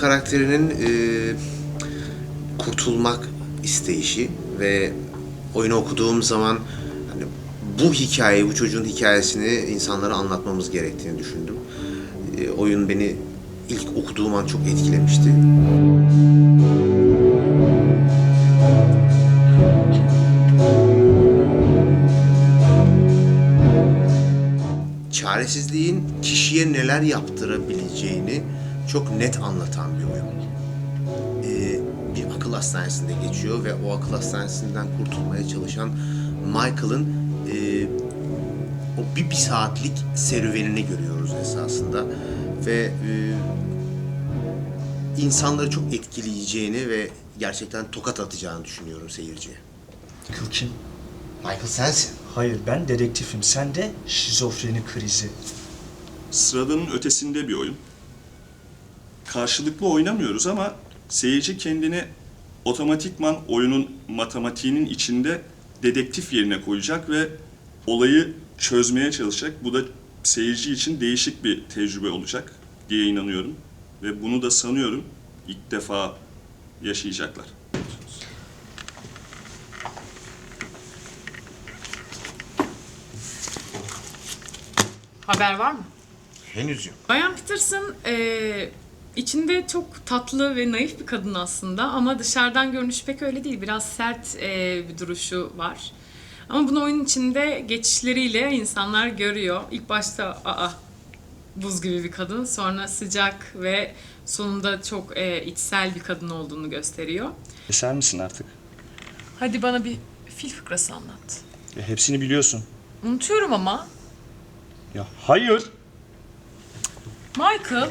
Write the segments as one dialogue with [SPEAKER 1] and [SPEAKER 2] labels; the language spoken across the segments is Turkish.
[SPEAKER 1] karakterinin e, kurtulmak isteyişi ve oyunu okuduğum zaman hani bu hikayeyi, bu çocuğun hikayesini insanlara anlatmamız gerektiğini düşündüm. E, oyun beni ilk okuduğum an çok etkilemişti. çaresizliğin kişiye neler yaptırabileceğini çok net anlatan bir oyun. Ee, bir akıl hastanesinde geçiyor ve o akıl hastanesinden kurtulmaya çalışan Michael'ın e, o bir, bir saatlik serüvenini görüyoruz esasında ve e, insanları çok etkileyeceğini ve gerçekten tokat atacağını düşünüyorum seyirciye.
[SPEAKER 2] Kim?
[SPEAKER 1] Michael sensin.
[SPEAKER 2] Hayır ben dedektifim. Sen de şizofreni krizi.
[SPEAKER 3] Sıradanın ötesinde bir oyun. Karşılıklı oynamıyoruz ama seyirci kendini otomatikman oyunun matematiğinin içinde dedektif yerine koyacak ve olayı çözmeye çalışacak. Bu da seyirci için değişik bir tecrübe olacak diye inanıyorum. Ve bunu da sanıyorum ilk defa yaşayacaklar.
[SPEAKER 4] Haber var mı?
[SPEAKER 1] Henüz yok.
[SPEAKER 4] Bayan Peterson e, içinde çok tatlı ve naif bir kadın aslında ama dışarıdan görünüş pek öyle değil. Biraz sert e, bir duruşu var. Ama bunu oyun içinde geçişleriyle insanlar görüyor. İlk başta aa buz gibi bir kadın, sonra sıcak ve sonunda çok e, içsel bir kadın olduğunu gösteriyor.
[SPEAKER 2] Eser misin artık?
[SPEAKER 4] Hadi bana bir fil fıkrası anlat.
[SPEAKER 2] Ya hepsini biliyorsun.
[SPEAKER 4] Unutuyorum ama.
[SPEAKER 2] Ya hayır.
[SPEAKER 4] Michael.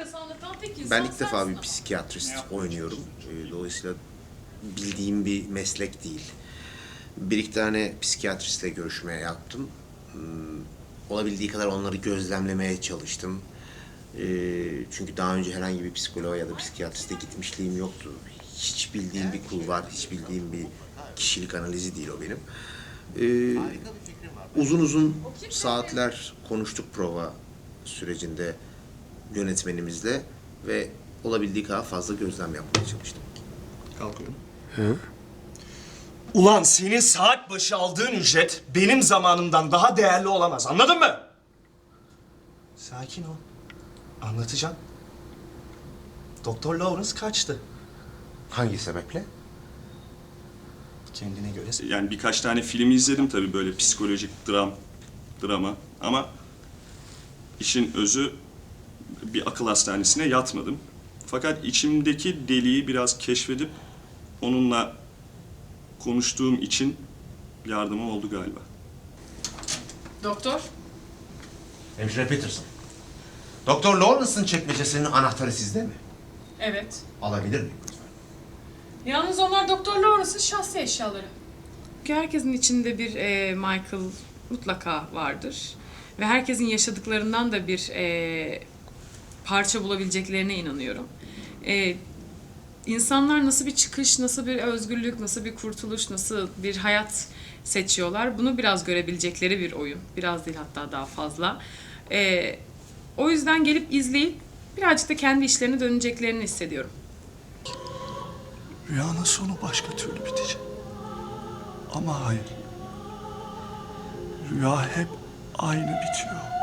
[SPEAKER 4] Fıkrası anlatan tek insan
[SPEAKER 1] Ben ilk defa bir
[SPEAKER 4] ama.
[SPEAKER 1] psikiyatrist oynuyorum. Ee, Dolayısıyla bildiğim bir meslek değil. Bir iki tane psikiyatristle görüşme yaptım. Hmm, Olabildiği kadar onları gözlemlemeye çalıştım. Ee, Çünkü daha önce herhangi bir psikoloğa ya da psikiyatriste gitmişliğim yoktu. Hiç bildiğim bir kul var, hiç bildiğim bir kişilik analizi değil o benim. Ee, uzun uzun saatler konuştuk prova sürecinde yönetmenimizle ve olabildiği kadar fazla gözlem yapmaya çalıştım.
[SPEAKER 2] Kalkıyorum. Ulan senin saat başı aldığın ücret benim zamanımdan daha değerli olamaz. Anladın mı? Sakin ol. Anlatacağım. Doktor Lawrence kaçtı.
[SPEAKER 1] Hangi sebeple?
[SPEAKER 2] Kendine göre.
[SPEAKER 3] Yani birkaç tane film izledim tabii böyle psikolojik dram, drama ama işin özü bir akıl hastanesine yatmadım. Fakat içimdeki deliği biraz keşfedip onunla konuştuğum için yardımı oldu galiba.
[SPEAKER 4] Doktor.
[SPEAKER 1] Hemşire Peterson. Doktor Lawrence'ın çekmecesinin anahtarı sizde mi?
[SPEAKER 4] Evet.
[SPEAKER 1] Alabilir miyim lütfen?
[SPEAKER 4] Yalnız onlar Doktor Lawrence'ın şahsi eşyaları. Herkesin içinde bir e, Michael mutlaka vardır. Ve herkesin yaşadıklarından da bir e, parça bulabileceklerine inanıyorum. E, insanlar nasıl bir çıkış, nasıl bir özgürlük, nasıl bir kurtuluş, nasıl bir hayat seçiyorlar. Bunu biraz görebilecekleri bir oyun. Biraz değil hatta daha fazla. E, o yüzden gelip izleyip birazcık da kendi işlerine döneceklerini hissediyorum.
[SPEAKER 5] Rüyanın sonu başka türlü bitecek. Ama hayır. Rüya hep aynı bitiyor.